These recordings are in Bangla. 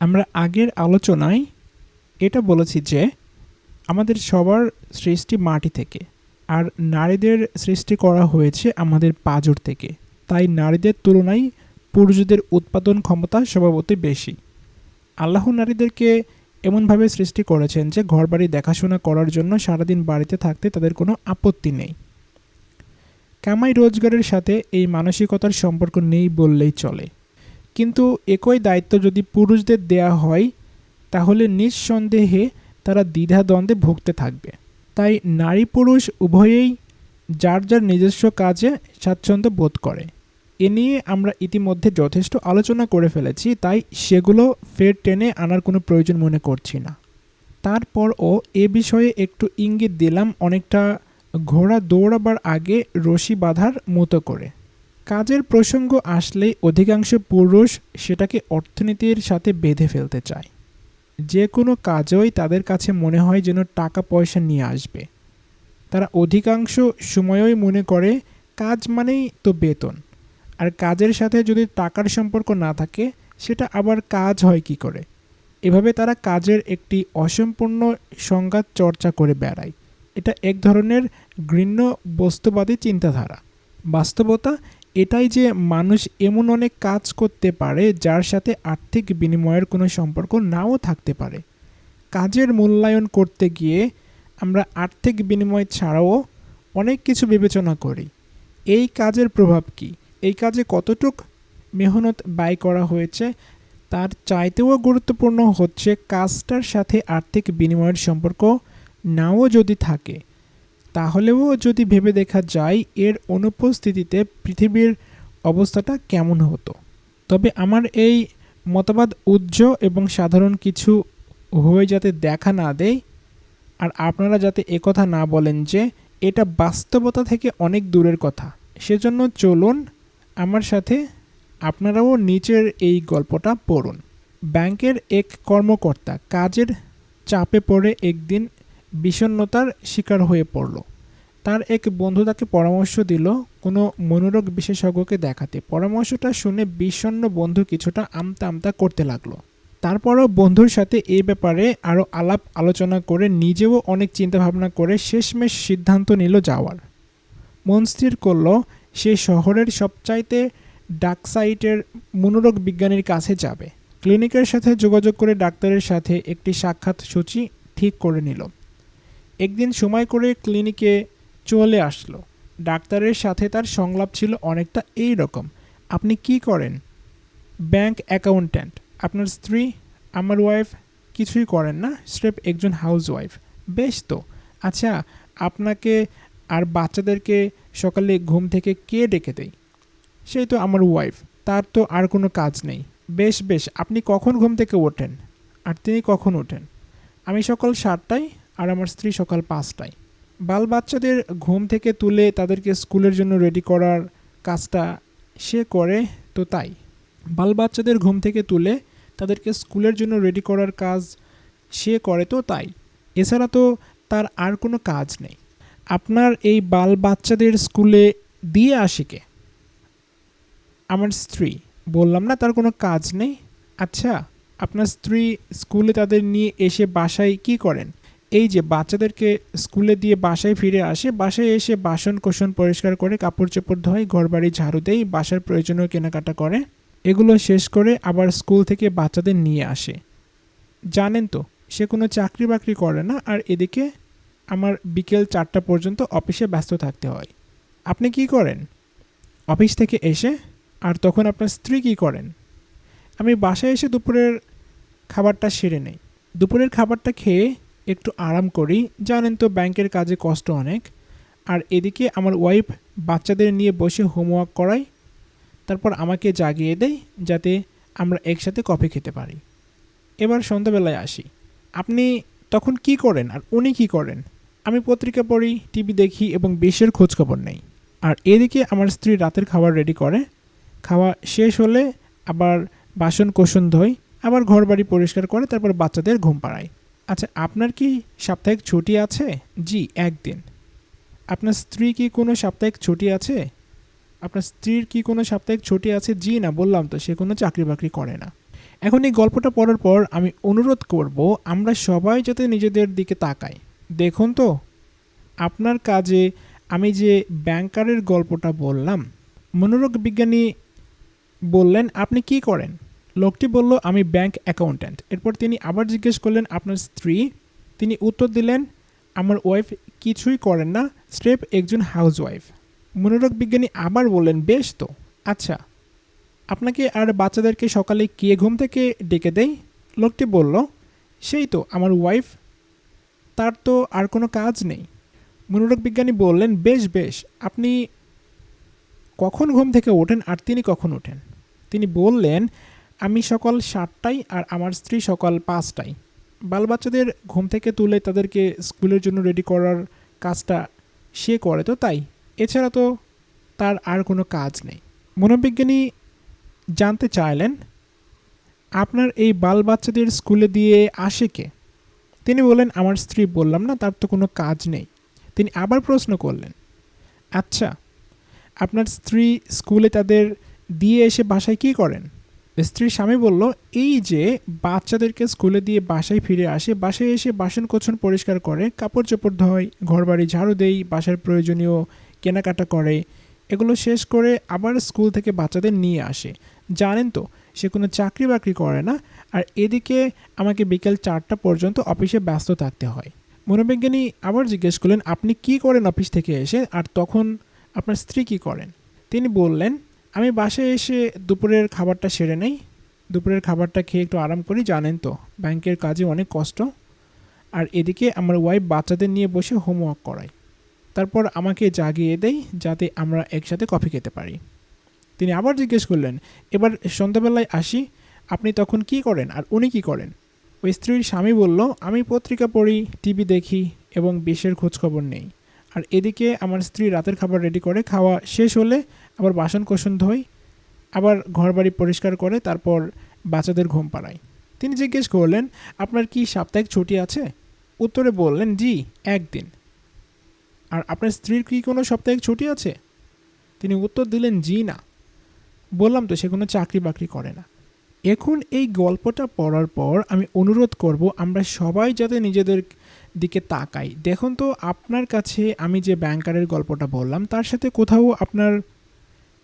আমরা আগের আলোচনায় এটা বলেছি যে আমাদের সবার সৃষ্টি মাটি থেকে, আর নারীদের সৃষ্টি করা হয়েছে আমাদের পাজর থেকে। তাই নারীদের তুলনায় পুরুষদের উৎপাদন ক্ষমতা স্বভাবতই বেশি। আল্লাহ নারীদেরকে এমনভাবে সৃষ্টি করেছেন যে ঘরবাড়ি দেখাশোনা করার জন্য সারাদিন বাড়িতে থাকতে তাদের কোনো আপত্তি নেই। কামাই রোজগারের সাথে এই মানসিকতার সম্পর্ক নেই বললেই চলে। কিন্তু একই দায়িত্ব যদি পুরুষদের দেয়া হয়, তাহলে নিঃসন্দেহে তারা দ্বিধাদ্বন্দ্বে ভুগতে থাকবে। তাই নারী পুরুষ উভয়েই যার যার নিজস্ব কাজে স্বাচ্ছন্দ্য বোধ করে। এ নিয়ে আমরা ইতিমধ্যে যথেষ্ট আলোচনা করে ফেলেছি, তাই সেগুলো ফের টেনে আনার কোনো প্রয়োজন মনে করছি না। তারপরও এ বিষয়ে একটু ইঙ্গিত দিলাম অনেকটা ঘোড়া দৌড়াবার আগে রশি বাঁধার মতো করে। কাজের প্রসঙ্গ আসলেই অধিকাংশ পুরুষ সেটাকে অর্থনীতির সাথে বেঁধে ফেলতে চায়। যে কোনো কাজই তাদের কাছে মনে হয় যেন টাকা পয়সা নিয়ে আসবে। তারা অধিকাংশ সময়ই মনে করে, কাজ মানেই তো বেতন। আর কাজের সাথে যদি টাকার সম্পর্ক না থাকে, সেটা আবার কাজ হয় কি করে? এভাবে তারা কাজের একটি অসম্পূর্ণ সংজ্ঞা চর্চা করে বেড়ায়। এটা এক ধরনের ঘৃণ্য বস্তুবাদী চিন্তাধারা। বাস্তবতা এটাই যে মানুষ এমন অনেক কাজ করতে পারে যার সাথে আর্থিক বিনিময়ের কোনো সম্পর্ক নাও থাকতে পারে। কাজের মূল্যায়ন করতে গিয়ে আমরা আর্থিক বিনিময় ছাড়াও অনেক কিছু বিবেচনা করি। এই কাজের প্রভাব কী? এই কাজে কতটুক মেহনত ব্যয় করা হয়েছে? তার চাইতেও গুরুত্বপূর্ণ হচ্ছে কাজটার সাথে আর্থিক বিনিময়ের সম্পর্ক নাও যদি থাকে। তাহলেও যদি ভেবে দেখা যায়, এর অনুপস্থিতিতে পৃথিবীর অবস্থাটা কেমন হতো? তবে আমার এই মতবাদ উজ্জ্ব এবং সাধারণ কিছু হয়ে যাতে দেখা না দেয়, আর আপনারা যাতে একথা না বলেন যে, এটা বাস্তবতা থেকে অনেক দূরের কথা। সেজন্য চলুন আমার সাথে আপনারাও নিচের এই গল্পটা পড়ুন। ব্যাংকের এক কর্মকর্তা কাজের চাপে পড়ে একদিন বিষণ্ণতার শিকার হয়ে পড়ল। তার এক বন্ধু তাকে পরামর্শ দিল, কোনো মনোরোগ বিশেষজ্ঞকে দেখাতে। পরামর্শটা শুনে বিষণ্ণ বন্ধু কিছুটা আমতা আমতা করতে লাগল। তারপরও বন্ধুর সাথে এই ব্যাপারে আরও আলাপ আলোচনা করে নিজেও অনেক চিন্তাভাবনা করে শেষমেশ সিদ্ধান্ত নিল যাওয়ার। মন স্থির করল, সে শহরের সবচাইতে ডাকসাইটের মনোরোগ বিজ্ঞানীর কাছে যাবে। ক্লিনিকের সাথে যোগাযোগ করে ডাক্তারের সাথে একটি সাক্ষাৎ সূচি ঠিক করে নিল। একদিন সময় করে ক্লিনিকে চলে আসলো। ডাক্তারের সাথে তার সংলাপ ছিল অনেকটা এই রকম। আপনি কি করেন? Bank accountant. আপনার স্ত্রী, আমার ওয়াইফ কিছুই করেন না, স্রেফ একজন হাউস ওয়াইফ বেশ তো। আচ্ছা আপনাকে আর বাচ্চাদেরকে সকালে ঘুম থেকে কে ডেকে দেয়? সেই তো আমার ওয়াইফ। তার তো আর কোনো কাজ নেই। বেশ বেশ। আপনি কখন ঘুম থেকে ওঠেন? আর তিনি কখন ওঠেন? আমি সকাল সাতটায় আর আমার স্ত্রী সকাল পাঁচটায়। বাল বাচ্চাদের ঘুম থেকে তুলে তাদেরকে স্কুলের জন্য রেডি করার কাজটা সে করে, তো তাই। বাল বাচ্চাদের ঘুম থেকে তুলে তাদেরকে স্কুলের জন্য রেডি করার কাজ সে করে, তো তাই। এছাড়া তো তার আর কোনো কাজ নেই। আপনার এই বাল বাচ্চাদের স্কুলে দিয়ে আসে কে? আমার স্ত্রী। বললাম, না, তার কোনো কাজ নেই। আচ্ছা আপনার স্ত্রী স্কুলে তাদের নিয়ে এসে বাসায় কি করেন? এই যে বাচ্চাদেরকে স্কুলে দিয়ে বাসায় ফিরে আসে, বাসায় এসে বাসন কোসন পরিষ্কার করে কাপড় চোপড় ধোয়, ঘরবাড়ি ঝাড়ু দেয়, বাসার প্রয়োজনীয় কেনাকাটা করে, এগুলো শেষ করে আবার স্কুল থেকে বাচ্চাদের নিয়ে আসে। জানেন তো, সে কোনো চাকরি বাকরি করে না আর এদিকে আমার বিকেল চারটা পর্যন্ত অফিসে ব্যস্ত থাকতে হয়। আপনি কি করেন? অফিস থেকে এসে, আর তখন আপনার স্ত্রী কী করেন? আমি বাসায় এসে দুপুরের খাবারটা সেরে নেই। দুপুরের খাবারটা খেয়ে একটু আরাম করি জানেন তো ব্যাংকের কাজে কষ্ট অনেক। আর এদিকে আমার ওয়াইফ বাচ্চাদের নিয়ে বসে হোমওয়ার্ক করায়, তারপর আমাকে জাগিয়ে দেয় যাতে আমরা একসাথে কফি খেতে পারি। এবার সন্ধ্যাবেলায় আসি। আপনি তখন কি করেন আর উনি কি করেন? আমি পত্রিকা পড়ি, টিভি দেখি এবং বিশ্বের খোঁজখবর নেই। আর এদিকে আমার স্ত্রী রাতের খাবার রেডি করে। খাওয়া শেষ হলে আবার বাসন কোসন ধোয়, আবার ঘর বাড়ি পরিষ্কার করে, তারপর বাচ্চাদের ঘুম পাড়ায়। আচ্ছা আপনার কি সাপ্তাহিক ছুটি আছে? জি, একদিন। আপনার স্ত্রী কি কোনো সাপ্তাহিক ছুটি আছে? আপনার স্ত্রীর কি কোনো সাপ্তাহিক ছুটি আছে? জি না, বললাম তো, সে কোনো চাকরি বাকরি করে না। এখন এই গল্পটা পড়ার পর আমি অনুরোধ করব, আমরা সবাই যাতে নিজেদের দিকে তাকাই। দেখুন তো, আপনার কাজে আমি যে ব্যাংকারের গল্পটা বললাম, মনোরোগ বিজ্ঞানী বললেন, আপনি কি করেন? লোকটি বলল, আমি ব্যাংক অ্যাকাউন্ট্যান্ট। এরপর তিনি আবার জিজ্ঞেস করলেন, আপনার স্ত্রী? তিনি উত্তর দিলেন, আমার ওয়াইফ কিছুই করেন না, স্রেফ একজন হাউস ওয়াইফ মনোরোগ বিজ্ঞানী আবার বললেন, বেশ তো আচ্ছা আপনাকে আর বাচ্চাদেরকে সকালে কে ঘুম থেকে ডেকে দেয়? লোকটি বলল, সেই তো, আমার ওয়াইফ, তার তো আর কোনো কাজ নেই। মনোরোগ বিজ্ঞানী বললেন, বেশ বেশ, আপনি কখন ঘুম থেকে ওঠেন আর তিনি কখন ওঠেন? তিনি বললেন আমি সকাল সাতটায় আর আমার স্ত্রী সকাল পাঁচটায়। বাল বাচ্চাদের ঘুম থেকে তুলে তাদেরকে স্কুলের জন্য রেডি করার কাজটা সে করে তো তাই। এছাড়া তো তার আর কোনো কাজ নেই। মনোবিজ্ঞানী জানতে চাইলেন, আপনার এই বাল বাচ্চাদের স্কুলে দিয়ে আসে কে? তিনি বললেন, আমার স্ত্রী বললাম না, তার তো কোনো কাজ নেই। তিনি আবার প্রশ্ন করলেন আচ্ছা আপনার স্ত্রী স্কুলে তাদের দিয়ে এসে বাসায় কী করেন? স্ত্রীর স্বামী বলল, এই যে বাচ্চাদেরকে স্কুলে দিয়ে বাসায় ফিরে আসে, বাসায় এসে বাসন কোছন পরিষ্কার করে কাপড় চোপড় ধয়, ঘরবাড়ি ঝাড়ু দেই বাসার প্রয়োজনীয় কেনাকাটা করে, এগুলো শেষ করে আবার স্কুল থেকে বাচ্চাদের নিয়ে আসে। জানেন তো, সে কোনো চাকরি বাকরি করে না, আর এদিকে আমাকে বিকেল চারটা পর্যন্ত অফিসে ব্যস্ত থাকতে হয়। মনোবিজ্ঞানী আবার জিজ্ঞেস করলেন, আপনি কি করেন অফিস থেকে এসে? আর তখন আপনার স্ত্রী কি করেন? তিনি বললেন আমি বাসায় এসে দুপুরের খাবারটা সেরে নেই। দুপুরের খাবারটা খেয়ে একটু আরাম করি, জানেন তো, ব্যাংকের কাজে অনেক কষ্ট। আর এদিকে আমার ওয়াইফ বাচ্চাদের নিয়ে বসে হোমওয়ার্ক করায়। তারপর আমাকে জাগিয়ে দেয় যাতে আমরা একসাথে কফি খেতে পারি। তিনি আবার জিজ্ঞেস করলেন, এবার সন্ধ্যাবেলায় আসি, আপনি তখন কি করেন আর উনি কি করেন? ওই স্ত্রীর স্বামী বলল, আমি পত্রিকা পড়ি টিভি দেখি এবং বিশ্বের খোঁজখবর নেই। আর এদিকে আমার স্ত্রী রাতের খাবার রেডি করে, খাওয়া শেষ হলে আবার বাসন কোসন ধোয় আবার ঘরবাড়ি পরিষ্কার করে তারপর বাচ্চাদের ঘুম পাড়ায় তিনি জিজ্ঞেস করলেন, আপনার কি সাপ্তাহিক ছুটি আছে? উত্তরে বললেন, জি, একদিন। আর আপনার স্ত্রীর কি কোনো সাপ্তাহিক ছুটি আছে? তিনি উত্তর দিলেন, জি, না। বললাম, তো সে কোনো চাকরি বাকরি করে না। এখন এই গল্পটা পড়ার পর আমি অনুরোধ করব, আমরা সবাই যাতে নিজেদের দিকে তাকাই। দেখুন তো, আপনার কাছে আমি যে ব্যাংকারের গল্পটা বললাম, তার সাথে কোথাও আপনার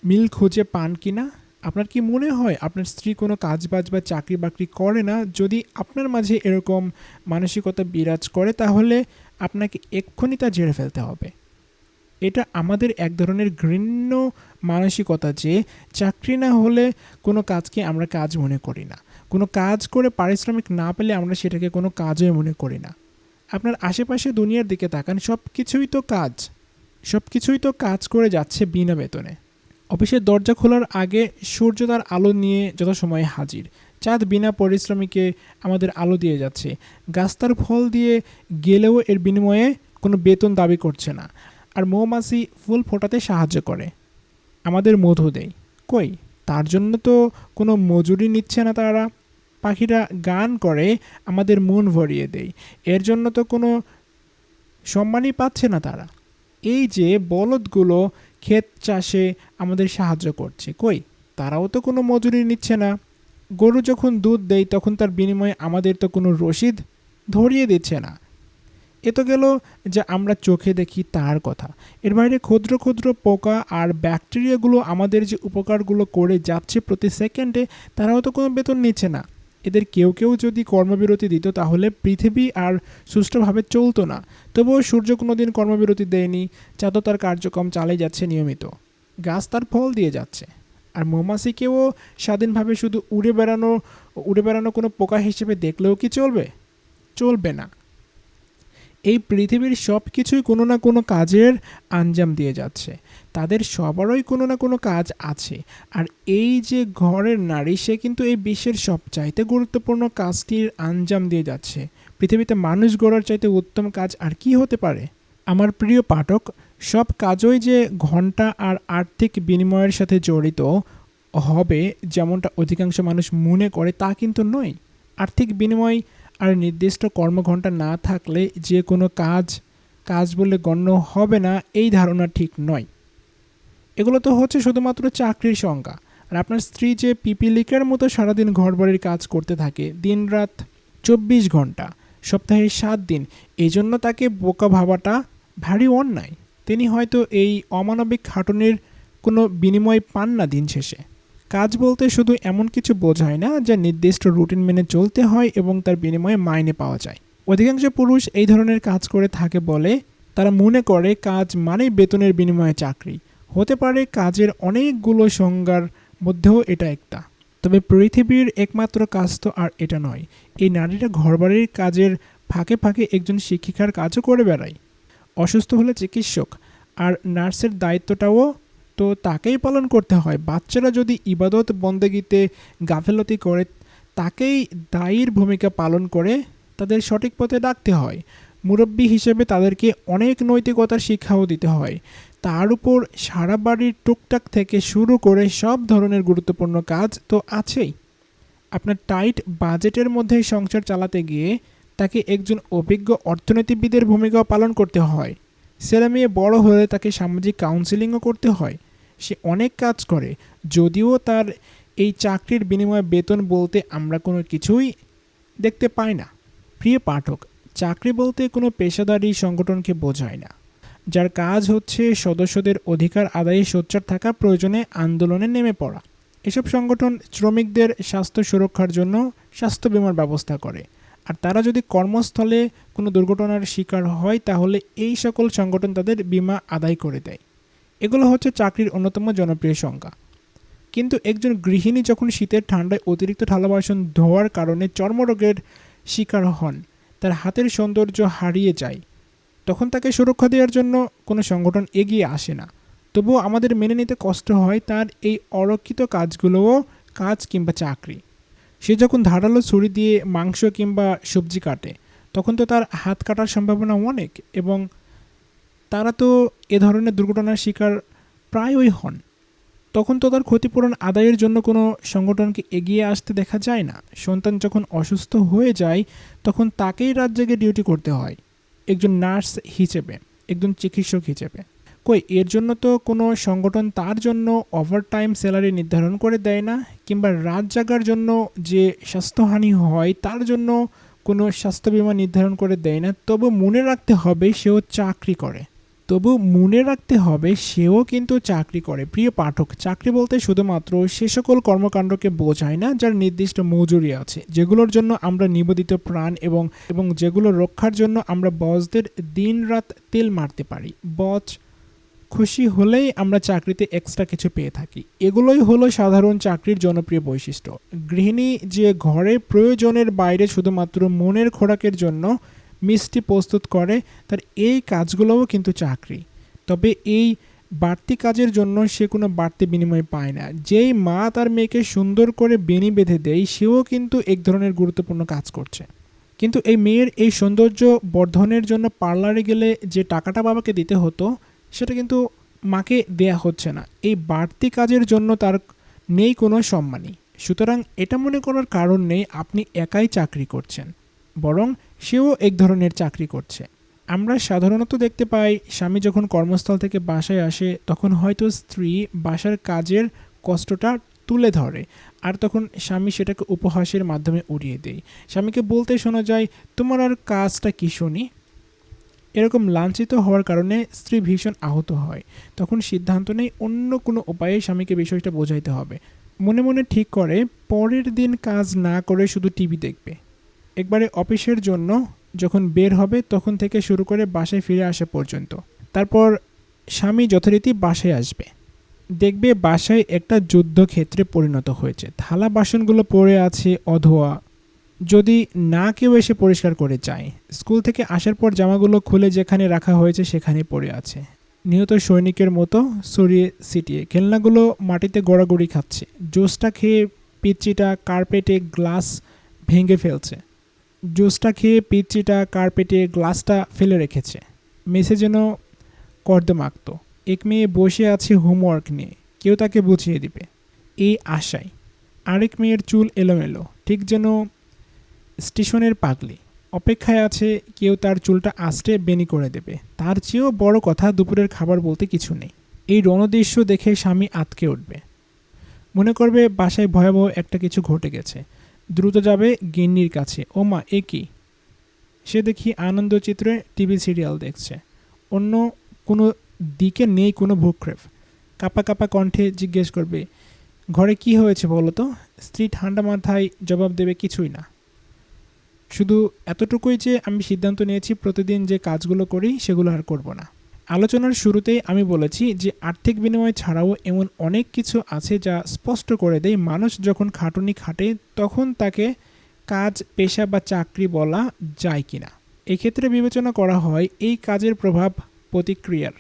মিল খুঁজে পান কি না আপনার কি মনে হয় আপনার স্ত্রী কোনো কাজ বাজ বা চাকরি বাকরি করে না? যদি আপনার মাঝে এরকম মানসিকতা বিরাজ করে, তাহলে আপনাকে এক্ষুনি তা ঝেড়ে ফেলতে হবে। এটা আমাদের এক ধরনের ঘৃণ্য মানসিকতা যে, চাকরি না হলে কোনো কাজকে আমরা কাজ মনে করি না। কোনো কাজ করে পারিশ্রমিক না পেলে আমরা সেটাকে কোনো কাজই মনে করি না। আপনার আশেপাশে দুনিয়ার দিকে তাকান সব কিছুই তো কাজ। সব কিছুই তো কাজ করে যাচ্ছে বিনা বেতনে। অফিসের দরজা খোলার আগে সূর্য তার আলো নিয়ে যথাসময়ে হাজির। চাঁদ বিনা পরিশ্রমীকে আমাদের আলো দিয়ে যাচ্ছে। গাছ তার ফল দিয়ে গেলেও এর বিনিময়ে কোনো বেতন দাবি করছে না। আর মৌমাছি ফুল ফোটাতে সাহায্য করে। আমাদের মধু দেয় কই? তার জন্য তো কোনো মজুরি নিচ্ছে না তারা। পাখিরা গান করে, আমাদের মন ভরিয়ে দেয় এর জন্য তো কোনো সম্মানই পাচ্ছে না তারা। এই যে বলদগুলো ক্ষেত চাষে আমাদের সাহায্য করছে। কই? তারাও তো কোনো মজুরি নিচ্ছে না। গরু যখন দুধ দেয়, তখন তার বিনিময়ে আমাদের তো কোনো রসিদ ধরিয়ে দিচ্ছে না। এ তো গেল যে আমরা চোখে দেখি তার কথা। এর বাইরে ক্ষুদ্র ক্ষুদ্র পোকা আর ব্যাকটেরিয়াগুলো আমাদের যে উপকারগুলো করে যাচ্ছে প্রতি সেকেন্ডে, তারাও তো কোনো বেতন নিচ্ছে না। এদের কেউ কেউ যদি কর্মবিরতি দিত, তাহলে পৃথিবী আর সুষ্ঠুভাবে চলতো না। তবুও সূর্য কোনো দিন কর্মবিরতি দেয়নি, চাঁদও তার কার্যক্রম চালিয়ে যাচ্ছে নিয়মিত। গাছ তার ফল দিয়ে যাচ্ছে। আর মৌমাছিকেও স্বাধীনভাবে শুধু উড়ে বেড়ানো উড়ে বেড়ানো কোনো পোকা হিসেবে দেখলেও কি চলবে? চলবে না। এই পৃথিবীর সব কিছুই কোনো না কোনো কাজের আঞ্জাম দিয়ে যাচ্ছে। তাদের সবারই কোনো না কোনো কাজ আছে। আর এই যে ঘরের নারী, সে কিন্তু এই বিশ্বের সবচাইতে গুরুত্বপূর্ণ কাজটির আঞ্জাম দিয়ে যাচ্ছে। পৃথিবীতে মানুষ গড়ার চাইতে উত্তম কাজ আর কি হতে পারে? আমার প্রিয় পাঠক, সব কাজই যে ঘণ্টা আর আর্থিক বিনিময়ের সাথে জড়িত হবে যেমনটা অধিকাংশ মানুষ মনে করে, তা কিন্তু নয়। আর্থিক বিনিময় আর নির্দিষ্ট কর্মঘণ্টা না থাকলে যে কোনো কাজ কাজ বলে গণ্য হবে না, এই ধারণা ঠিক নয়। এগুলো তো হচ্ছে শুধুমাত্র চাকরির সংজ্ঞা। আর আপনার স্ত্রী যে পিপিলিকার মতো সারাদিন ঘরবাড়ির কাজ করতে থাকে, দিনরাত চব্বিশ ঘণ্টা সপ্তাহে সাত দিন এই জন্য তাকে বোকা ভাবাটা ভারী অন্যায়। তিনি হয়তো এই অমানবিক খাটুনির কোনো বিনিময় পান না দিন শেষে। কাজ বলতে শুধু এমন কিছু বোঝায় না যা নির্দিষ্ট রুটিন মেনে চলতে হয় এবং তার বিনিময়ে মাইনে পাওয়া যায়। অধিকাংশ পুরুষ এই ধরনের কাজ করে থাকে বলে তারা মনে করে কাজ মানেই বেতনের বিনিময়ে চাকরি। হতে পারে কাজের অনেকগুলো সংজ্ঞার মধ্যেও এটা একটা। তবে পৃথিবীর একমাত্র কাজ তো আর এটা নয়। এই নারীরা ঘরবাড়ির কাজের ফাঁকে ফাঁকে একজন শিক্ষিকার কাজও করে বেড়ায়। অসুস্থ হলে চিকিৎসক আর নার্সের দায়িত্বটাও তো তাকেই পালন করতে হয়। বাচ্চারা যদি ইবাদত বন্দেগিতে গাফেলতি করে, তাকেই দায়ীর ভূমিকা পালন করে তাদের সঠিক পথে ডাকতে হয়। মুরব্বী হিসেবে তাদেরকে অনেক নৈতিকতার শিক্ষাও দিতে হয়। তার উপর সারা বাড়ির টুকটাক থেকে শুরু করে সব ধরনের গুরুত্বপূর্ণ কাজ তো আছেই। আপনার টাইট বাজেটের মধ্যে সংসার চালাতে গিয়ে তাকে একজন অভিজ্ঞ অর্থনীতিবিদের ভূমিকাও পালন করতে হয়। ছেলে মেয়ে বড় হলে তাকে সামাজিক কাউন্সিলিংও করতে হয়। সে অনেক কাজ করে। যদিও তার এই চাকরির বিনিময়ে বেতন বলতে আমরা কোনো কিছুই দেখতে পাই না। প্রিয় পাঠক, চাকরি বলতে কোনো পেশাদারি সংগঠনকে বোঝায় না। যার কাজ হচ্ছে সদস্যদের অধিকার আদায়ে সোচ্চার থাকা, প্রয়োজনে আন্দোলনে নেমে পড়া। এসব সংগঠন শ্রমিকদের স্বাস্থ্য সুরক্ষার জন্য স্বাস্থ্য বিমার ব্যবস্থা করে। আর তারা যদি কর্মস্থলে কোনো দুর্ঘটনার শিকার হয়, তাহলে এই সকল সংগঠন তাদের বিমা আদায় করে দেয়। এগুলো হচ্ছে চাকরির অন্যতম জনপ্রিয় সংজ্ঞা। কিন্তু একজন গৃহিণী যখন শীতের ঠান্ডায় অতিরিক্ত থালা বাসন ধোয়ার কারণে চর্মরোগের শিকার হন, তার হাতের সৌন্দর্য হারিয়ে যায়, তখন তাকে সুরক্ষা দেওয়ার জন্য কোনো সংগঠন এগিয়ে আসে না। তবুও আমাদের মেনে নিতে কষ্ট হয় তার এই অরক্ষিত কাজগুলোও কাজ কিংবা চাকরি। সে যখন ধারালো ছুরি দিয়ে মাংস কিংবা সবজি কাটে, তখন তো তার হাত কাটার সম্ভাবনা অনেক এবং তারা তো এ ধরনের দুর্ঘটনার শিকার প্রায়ই হন। তখন তো তার ক্ষতিপূরণ আদায়ের জন্য কোনো সংগঠনকে এগিয়ে আসতে দেখা যায় না। সন্তান যখন অসুস্থ হয়ে যায়, তখন তাকেই রাত জেগে ডিউটি করতে হয়। একজন নার্স হিসেবে, একজন চিকিৎসক হিসেবে। কই, এর জন্য তো কোনো সংগঠন তার জন্য ওভারটাইম স্যালারি নির্ধারণ করে দেয় না, কিংবা রাত জাগার জন্য যে স্বাস্থ্যহানি হয় তার জন্য কোনো স্বাস্থ্য বিমা নির্ধারণ করে দেয় না। তবু মনে রাখতে হবে সেও চাকরি করে। তবু মনে রাখতে হবে সেও কিন্তু চাকরি করে। প্রিয় পাঠক, চাকরি বলতে শুধুমাত্র সে সকল কর্মকাণ্ডকে বোঝায় না, যার নির্দিষ্ট মজুরি আছে, যেগুলোর জন্য আমরা নিবেদিত প্রাণ এবং এবং যেগুলো রক্ষার জন্য আমরা বসদের দিনরাত তেল মারতে পারি। বস খুশি হলেই আমরা চাকরিতে এক্সট্রা কিছু পেয়ে থাকি। এগুলোই হলো সাধারণ চাকরির জনপ্রিয় বৈশিষ্ট্য। গৃহিণী যে ঘরে প্রয়োজনের বাইরে শুধুমাত্র মনের খোরাকের জন্য মিষ্টি প্রস্তুত করে, তার এই কাজগুলোও কিন্তু চাকরি। তবে এই বাড়তি কাজের জন্য সে কোনো বাড়তি বিনিময় পায় না। যেই মা তার মেয়েকে সুন্দর করে বেনি বেঁধে দেয়, সেও কিন্তু এক ধরনের গুরুত্বপূর্ণ কাজ করছে। কিন্তু এই মেয়ের এই সৌন্দর্য বর্ধনের জন্য পার্লারে গেলে যে টাকাটা বাবাকে দিতে হতো সেটা কিন্তু মাকে দেয়া হচ্ছে না। এই বাড়তি কাজের জন্য তার নেই কোনো সম্মানই। সুতরাং এটা মনে করার কারণ নেই আপনি একাই চাকরি করছেন, বরং সেও এক ধরনের চাকরি করছে। আমরা সাধারণত দেখতে পাই, স্বামী যখন কর্মস্থল থেকে বাসায় আসে, তখন হয়তো স্ত্রী বাসার কাজের কষ্টটা তুলে ধরে, আর তখন স্বামী সেটাকে উপহাসের মাধ্যমে উড়িয়ে দেয়। স্বামীকে বলতে শোনা যায়, তোমার আর কাজটা কি শুনি এরকম লাঞ্ছিত হওয়ার কারণে স্ত্রী ভীষণ আহত হয়। তখন সিদ্ধান্ত নেই অন্য কোনো উপায়ে স্বামীকে বিষয়টা বোঝাইতে হবে। মনে মনে ঠিক করে পরের দিন কাজ না করে শুধু টিভি দেখবে। একবারে অফিসের জন্য যখন বের হবে তখন থেকে শুরু করে বাসায় ফিরে আসা পর্যন্ত। তারপর স্বামী যথারীতি বাসায় আসবে। দেখবে বাসায় একটা যুদ্ধক্ষেত্রে পরিণত হয়েছে। থালা বাসনগুলো পড়ে আছে, অধোয়া। যদি না কেউ এসে পরিষ্কার করে যায় স্কুল থেকে আসার পর জামাগুলো খুলে যেখানে রাখা হয়েছে সেখানে পড়ে আছে। নিহত সৈনিকের মতো সরিয়ে ছিটিয়ে খেলনাগুলো মাটিতে গড়াগড়ি খাচ্ছে। জোসটা খেয়ে পিচ্চিটা কার্পেটে গ্লাস ভেঙে ফেলছে। জুসটা খেয়ে পিচ্চিটা কার্পেটে গ্লাসটা ফেলে রেখেছে। মেসে যেন কর্দমাক্ত। এক মেয়ে বসে আছে হোমওয়ার্ক নিয়ে। কেউ তাকে বুঝিয়ে দিবে। এই আশায় আরেক মেয়ের চুল এলোমেলো। ঠিক যেন স্টেশনের পাগলি। অপেক্ষায় আছে কেউ তার চুলটা আস্তে বেনি করে দেবে। তার চেয়েও বড় কথা দুপুরের খাবার বলতে কিছু নেই। এই রণদৃশ্য দেখে স্বামী আতকে উঠবে। মনে করবে বাসায় ভয়াবহ একটা কিছু ঘটে গেছে। দ্রুত যাবে গিন্নির কাছে। ও মা, এ কি? সে দেখি আনন্দচিত্রে টিভি সিরিয়াল দেখছে। অন্য কোনো দিকে নেই কোনো ভূক্ষেপ কাপা কাপা কণ্ঠে জিজ্ঞেস করবে, ঘরে কি হয়েছে বলো তো? স্ত্রী ঠান্ডা মাথায় জবাব দেবে, কিছুই না। শুধু এতটুকুই যে আমি সিদ্ধান্ত নিয়েছি প্রতিদিন যে কাজগুলো করি সেগুলো আর করব না। আলোচনার শুরুতেই আমি বলেছি যে আর্থিক বিনিময় ছাড়াও এমন অনেক কিছু আছে যা স্পষ্ট করে দেয় মানুষ যখন খাটুনি খাটে তখন তাকে কাজ, পেশা বা চাকরি বলা যায় কিনা। এক্ষেত্রে বিবেচনা করা হয় এই কাজের প্রভাব প্রতিক্রিয়ার।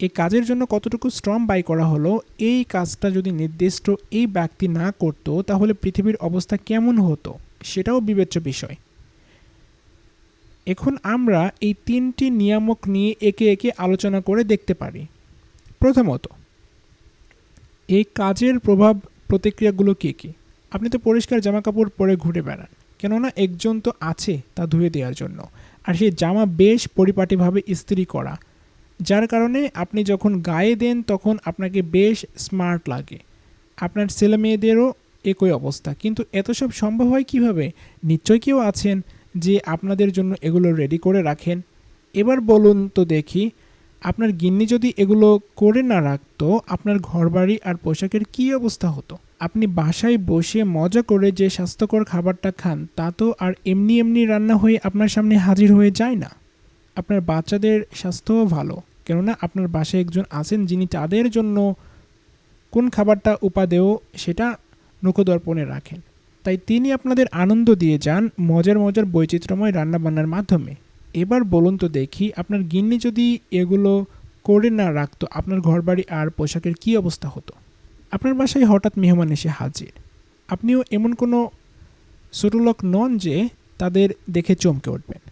এই কাজের জন্য কতটুকু শ্রম ব্যয় করা হলো, এই কাজটা যদি নির্দিষ্ট এই ব্যক্তি না করতো তাহলে পৃথিবীর অবস্থা কেমন হতো? সেটাও বিবেচ্য বিষয়। এখন আমরা এই তিনটি নিয়ামক নিয়ে একে একে আলোচনা করে দেখতে পারি। প্রথমত, এই কাজের প্রভাব প্রতিক্রিয়াগুলো কী কী? আপনি তো পরিষ্কার জামাকাপড় পরে ঘুরে বেড়ান, কেননা একজন তো আছে তা ধুয়ে দেওয়ার জন্য। আর সেই জামা বেশ পরিপাটিভাবে ইস্ত্রি করা, যার কারণে আপনি যখন গায়ে দেন তখন আপনাকে বেশ স্মার্ট লাগে। আপনার ছেলে মেয়েদেরও একই অবস্থা। কিন্তু এত সব সম্ভব হয় কীভাবে? নিশ্চয় কেউ আছেন যে আপনাদের জন্য এগুলো রেডি করে রাখেন? এবার বলুন তো দেখি, আপনার গিন্নি যদি এগুলো করে না রাখতো, আপনার ঘরবাড়ি আর পোশাকের কী অবস্থা হতো? আপনি বাসায় বসে মজা করে যে স্বাস্থ্যকর খাবারটা খান, তা তো আর এমনি এমনি রান্না হয়ে আপনার সামনে হাজির হয়ে যায় না। আপনার বাচ্চাদের স্বাস্থ্যও ভালো, কেননা আপনার বাসায় একজন আছেন যিনি তাদের জন্য কোন খাবারটা উপাদেয় সেটা নখদর্পণে রাখেন। তাই তিনি আপনাদের আনন্দ দিয়ে যান মজার মজার বৈচিত্র্যময় রান্নাবান্নার মাধ্যমে। এবার বলুন তো দেখি, আপনার গিন্নি যদি এগুলো করে না রাখতো, আপনার ঘরবাড়ি আর পোশাকের কী অবস্থা হতো? আপনার বাসায় হঠাৎ মেহমান এসে হাজির। আপনিও এমন কোনো ছোটো লোক নন যে তাদের দেখে চমকে উঠবেন।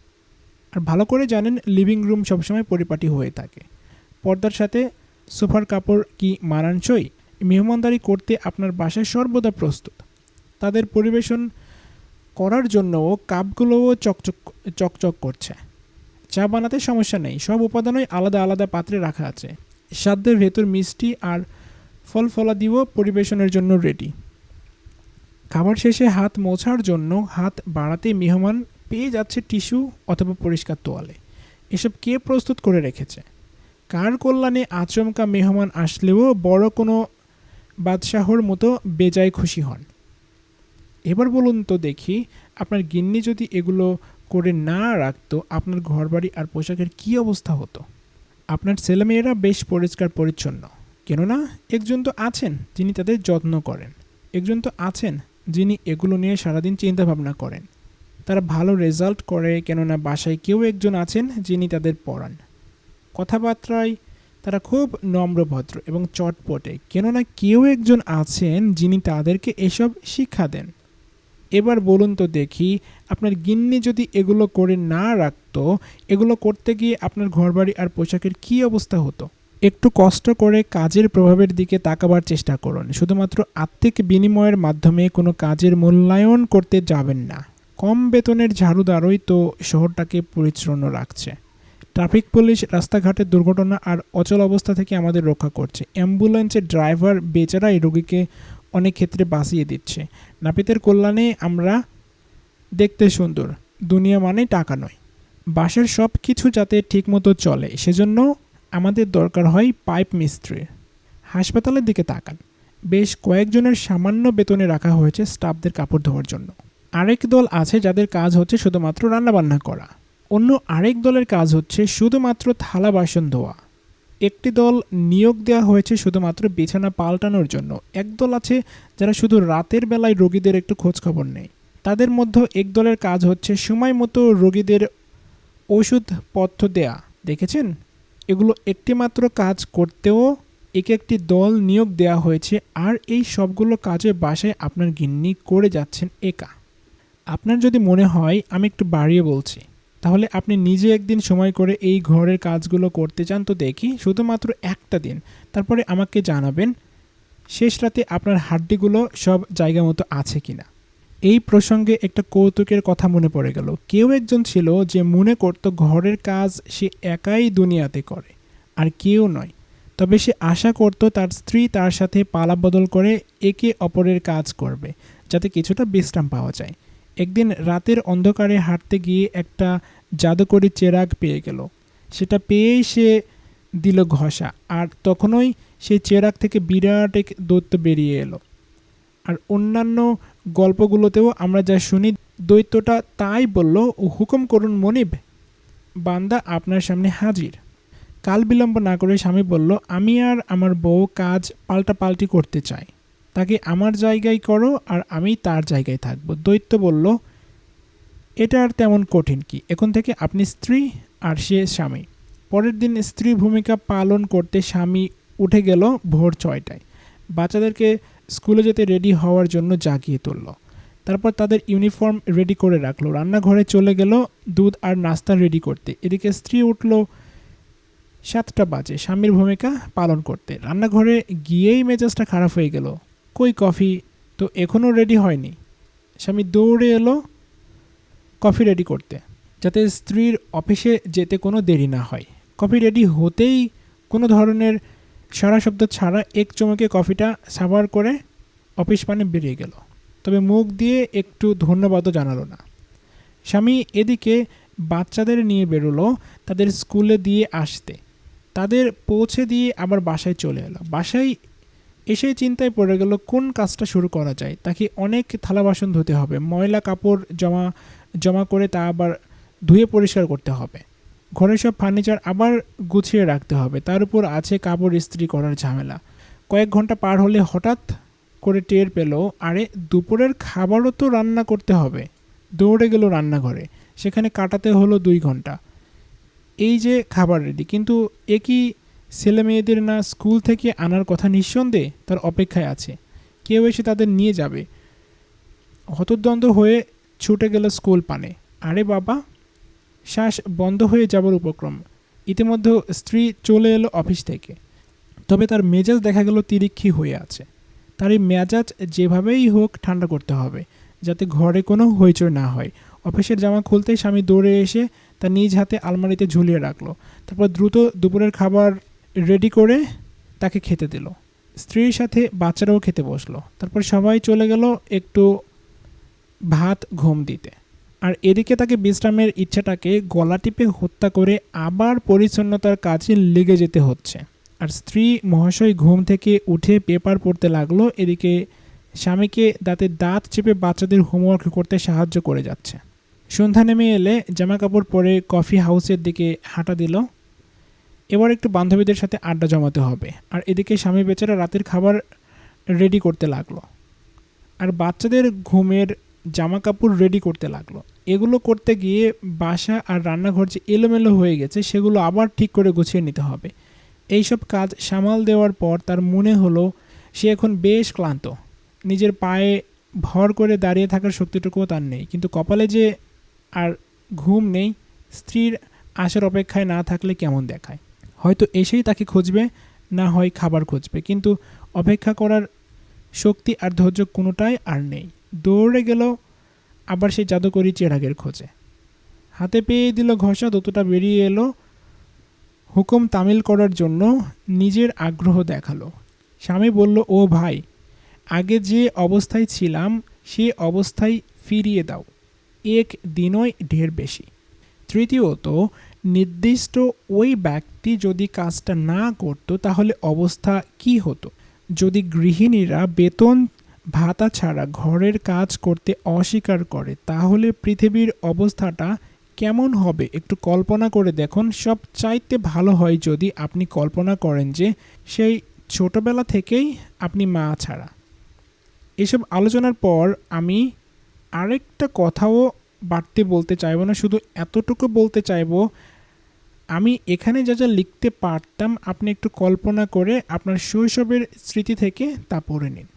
আর ভালো করে জানেন, লিভিং রুম সবসময় পরিপাটি হয়ে থাকে। পর্দার সাথে সোফার কাপড় কি মানানসই? মেহমানদারি করতে আপনার বাসায় সর্বদা প্রস্তুত। তাদের পরিবেশন করার জন্যও কাপগুলোও চকচক চকচক করছে। চা বানাতে সমস্যা নেই, সব উপাদানই আলাদা আলাদা পাত্রে রাখা আছে। সাধ্যের ভেতর মিষ্টি আর ফল ফলাদিও পরিবেশনের জন্য রেডি খাবার শেষে হাত মোছার জন্য হাত বাড়াতে মেহমান পেয়ে যাচ্ছে টিস্যু অথবা পরিষ্কার তোয়ালে। এসব কে প্রস্তুত করে রেখেছে? কার কল্যাণে আচমকা মেহমান আসলেও বড় কোনো বাদশাহর মতো বেজায় খুশি হন। এবার বলুন তো দেখি, আপনার গিন্নি যদি এগুলো করে না রাখতো, আপনার ঘরবাড়ি আর পোশাকের কী অবস্থা হতো? আপনার ছেলেমেয়েরা বেশ পরিষ্কার পরিচ্ছন্ন। কেননা, একজন তো আছেন যিনি তাদের যত্ন করেন। একজন তো আছেন যিনি এগুলো নিয়ে সারাদিন চিন্তা ভাবনা করেন। তারা ভালো রেজাল্ট করে কেননা বাসায় কেউ একজন আছেন যিনি তাদের পড়ান। কথাবার্তায় তারা খুব নম্রভদ্র এবং চটপটে, কেননা কেউ একজন আছেন যিনি তাদেরকে এসব শিক্ষা দেন। এবার বলুন তো দেখি, আপনার গিন্নি যদি এগুলো করে না রাখতো, এগুলো করতে গিয়ে আপনার ঘরবাড়ি আর পোশাকের কী অবস্থা হতো? একটু কষ্ট করে কাজের প্রভাবের দিকে তাকাবার চেষ্টা করুন। শুধুমাত্র আর্থিক বিনিময়ের মাধ্যমে কোনো কাজের মূল্যায়ন করতে যাবেন না। কম বেতনের ঝাড়ুদারই তো শহরটাকে পরিচ্ছন্ন রাখছে। ট্রাফিক পুলিশ, রাস্তাঘাটের দুর্ঘটনা আর অচল অবস্থা থেকে আমাদের রক্ষা করছে। অ্যাম্বুলেন্সের ড্রাইভার বেচারাই রোগীকে অনেক ক্ষেত্রে বাঁচিয়ে দিচ্ছে। নাপিতের কল্যাণে আমরা দেখতে সুন্দর। দুনিয়া মানে টাকা নয়। বাসের সব কিছু যাতে ঠিকমতো চলে, সেজন্য আমাদের দরকার হয় পাইপ মিস্ত্রির হাসপাতালের দিকে তাকান। বেশ কয়েকজনের সামান্য বেতনে রাখা হয়েছে স্টাফদের কাপড় ধোয়ার জন্য। আরেক দল আছে যাদের কাজ হচ্ছে শুধুমাত্র রান্নাবান্না করা। অন্য আরেক দলের কাজ হচ্ছে শুধুমাত্র থালা বাসন ধোয়া। একটি দল নিয়োগ দেওয়া হয়েছে শুধুমাত্র বিছানা পাল্টানোর জন্য। এক দল আছে যারা শুধু রাতের বেলায় রোগীদের একটু খোঁজখবর নেয়। তাদের মধ্যে এক দলের কাজ হচ্ছে সময় মতো রোগীদের ওষুধপত্র দেয়া। দেখেছেন? এগুলো একটিমাত্র কাজ করতেও এক একটি দল নিয়োগ দেওয়া হয়েছে আর এই সবগুলো কাজে বাসায় আপনার গিন্নি করে যাচ্ছেন একা। আপনার যদি মনে হয়, আমি একটু বাড়িয়ে বলছি। তাহলে আপনি নিজে একদিন সময় করে এই ঘরের কাজগুলো করতে চান, তো দেখি। শুধুমাত্র একটা দিন। তারপরে আমাকে জানাবেন, শেষ রাতে আপনার হাড্ডিগুলো সব জায়গা মতো আছে কি না এই প্রসঙ্গে একটা কৌতুকের কথা মনে পড়ে গেল। কেউ একজন ছিল যে মনে করত ঘরের কাজ সে একাই দুনিয়াতে করে, আর কেউ নয়। তবে সে আশা করত তার স্ত্রী তার সাথে পালা বদল করে একে অপরের কাজ করবে, যাতে কিছুটা বিশ্রাম পাওয়া যায়। একদিন রাতের অন্ধকারে হাঁটতে গিয়ে একটা জাদুকরি চেরাগ পেয়ে গেল। সেটা পেয়েই সে দিল ঘষা, আর তখনই সে চেরাগ থেকে বিরাট এক দৈত্য বেরিয়ে এলো। আর অন্যান্য গল্পগুলোতেও আমরা যা শুনি, দৈত্যটা তাই বলল ও হুকুম করুন মনিব, বান্দা আপনার সামনে হাজির। কাল বিলম্ব না করে স্বামী বলল, আমি আর আমার বউ কাজ পাল্টা পাল্টি করতে চাই। তাকে আমার জায়গায় করো আর আমি তার জায়গায় থাকব। দৈত্য বলল, এটা আর তেমন কঠিন কি? এখন থেকে আপনি স্ত্রী আর সে স্বামী। পরের দিন স্ত্রী ভূমিকা পালন করতে স্বামী উঠে গেল ভোর ছয়টায়। বাচ্চাদেরকে স্কুলে যেতে রেডি হওয়ার জন্য জাগিয়ে তুলল। তারপর তাদের ইউনিফর্ম রেডি করে রাখল। রান্নাঘরে চলে গেল দুধ আর নাস্তা রেডি করতে। এদিকে স্ত্রী উঠল সাতটা বাজে। স্বামীর ভূমিকা পালন করতে। রান্নাঘরে গিয়েই মেজাজটা খারাপ হয়ে গেল। কই কফি তো এখনও রেডি হয়নি। স্বামী দৌড়ে এলো কফি রেডি করতে, যাতে স্ত্রীর অফিসে যেতে কোনো দেরি না হয়। কফি রেডি হতেই কোনো ধরনের সারা শব্দ ছাড়া এক চমকে কফিটা সাবার করে অফিস পানে বেরিয়ে গেল। তবে মুখ দিয়ে একটু ধন্যবাদও জানালো না। স্বামী এদিকে বাচ্চাদের নিয়ে বেরোলো তাদের স্কুলে দিয়ে আসতে। তাদের পৌঁছে দিয়ে আবার বাসায় চলে এলো। বাসায় এসে চিন্তায় পড়ে গেল কোন কাজটা শুরু করা যায়। তাকে অনেক থালা বাসন ধুতে হবে, ময়লা কাপড় জমা জমা করে তা আবার ধুয়ে পরিষ্কার করতে হবে। ঘরের সব ফার্নিচার আবার গুছিয়ে রাখতে হবে, তার উপর আছে কাপড় ইস্ত্রি করার ঝামেলা। কয়েক ঘণ্টা পার হলে হঠাৎ করে টের পেল, আরে দুপুরের খাবারও তো রান্না করতে হবে। দৌড়ে গেল রান্নাঘরে, সেখানে কাটাতে হলো দুই ঘণ্টা। এই যে খাবার রেডি, কিন্তু একই ছেলে মেয়েদের না স্কুল থেকে আনার কথা নিঃসন্দেহে তার অপেক্ষায় আছে। কেউ এসে তাদের নিয়ে যাবে। হতদ্বন্দ্ব হয়ে ছুটে গেল স্কুল পানে। আরে বাবা! শ্বাস বন্ধ হয়ে যাবার উপক্রম। ইতিমধ্যে স্ত্রী চলে এলো অফিস থেকে। তবে তার মেজাজ দেখা গেল তিরিক্ষি হয়ে আছে। তার এই মেজাজ যেভাবেই হোক ঠান্ডা করতে হবে, যাতে ঘরে কোনো হইচই না হয়। অফিসের জামা খুলতেই স্বামী দৌড়ে এসে তার নিজ হাতে আলমারিতে ঝুলিয়ে রাখল। তারপর দ্রুত দুপুরের খাবার রেডি করে তাকে খেতে দিল। স্ত্রীর সাথে বাচ্চারাও খেতে বসল। তারপর সবাই চলে গেল একটু ভাত, ঘুম দিতে। আর এদিকে তাকে বিশ্রামের ইচ্ছাটাকে গলা টিপে হত্যা করে আবার পরিচ্ছন্নতার কাজে লেগে যেতে হচ্ছে। আর স্ত্রী মহাশয় ঘুম থেকে উঠে পেপার পড়তে লাগল। এদিকে স্বামীকে দাঁতে দাঁত চেপে বাচ্চাদের হোমওয়ার্ক করতে সাহায্য করে যাচ্ছে। সন্ধ্যা নেমে এলে জামা কাপড় পরে কফি হাউসের দিকে হাঁটা দিল। এবার একটু বান্ধবীদের সাথে আড্ডা জমাতে হবে। আর এদিকে স্বামী বেচারা রাতের খাবার রেডি করতে লাগল। আর বাচ্চাদের ঘুমের জামা কাপড় রেডি করতে লাগল। এগুলো করতে গিয়ে বাসা আর রান্নাঘর যে এলোমেলো হয়ে গেছে, সেগুলো আবার ঠিক করে গুছিয়ে নিতে হবে। এইসব কাজ সামাল দেওয়ার পর তার মনে হলো, সে এখন বেশ ক্লান্ত। নিজের পায়ে ভর করে দাঁড়িয়ে থাকার শক্তিটুকুও তার নেই। কিন্তু কপালে যে আর ঘুম নেই, স্ত্রীর আসার অপেক্ষায় না থাকলে কেমন দেখায়? হয়তো এসেই তাকে খুঁজবে, না হয় খাবার খুঁজবে। কিন্তু অপেক্ষা করার শক্তি আর ধৈর্য কোনোটাই আর নেই। দৌড়ে গেল, আবার সেই জাদুকরি চেরাগের খোঁজে। হাতে পেয়ে দিল ঘষা দতটা বেরিয়ে এলো। হুকুম তামিল করার জন্য নিজের আগ্রহ দেখাল। স্বামী বলল, ও ভাই, আগে যে অবস্থায় ছিলাম, সে অবস্থায় ফিরিয়ে দাও। এক দিনই ঢের বেশি। তৃতীয়ত নির্দিষ্ট ওই ব্যক্তি যদি কাজটা না করত, তাহলে অবস্থা কি হতো? যদি গৃহিণীরা বেতন ভাতা ছাড়া ঘরের কাজ করতে অস্বীকার করে, তাহলে পৃথিবীর অবস্থাটা কেমন হবে? একটু কল্পনা করে দেখুন। সব চাইতে ভালো হয় যদি আপনি কল্পনা করেন যে, সেই ছোটবেলা থেকেই আপনি মা ছাড়া। এসব আলোচনার পর আমি আরেকটা কথাও বাড়তে বলতে চাইব না, শুধু এতটুকু বলতে চাইব আমি এখানে যা যা লিখতে পারতাম, আপনি একটু কল্পনা করে আপনার শৈশবের স্মৃতি থেকে তা পড়ে নিন।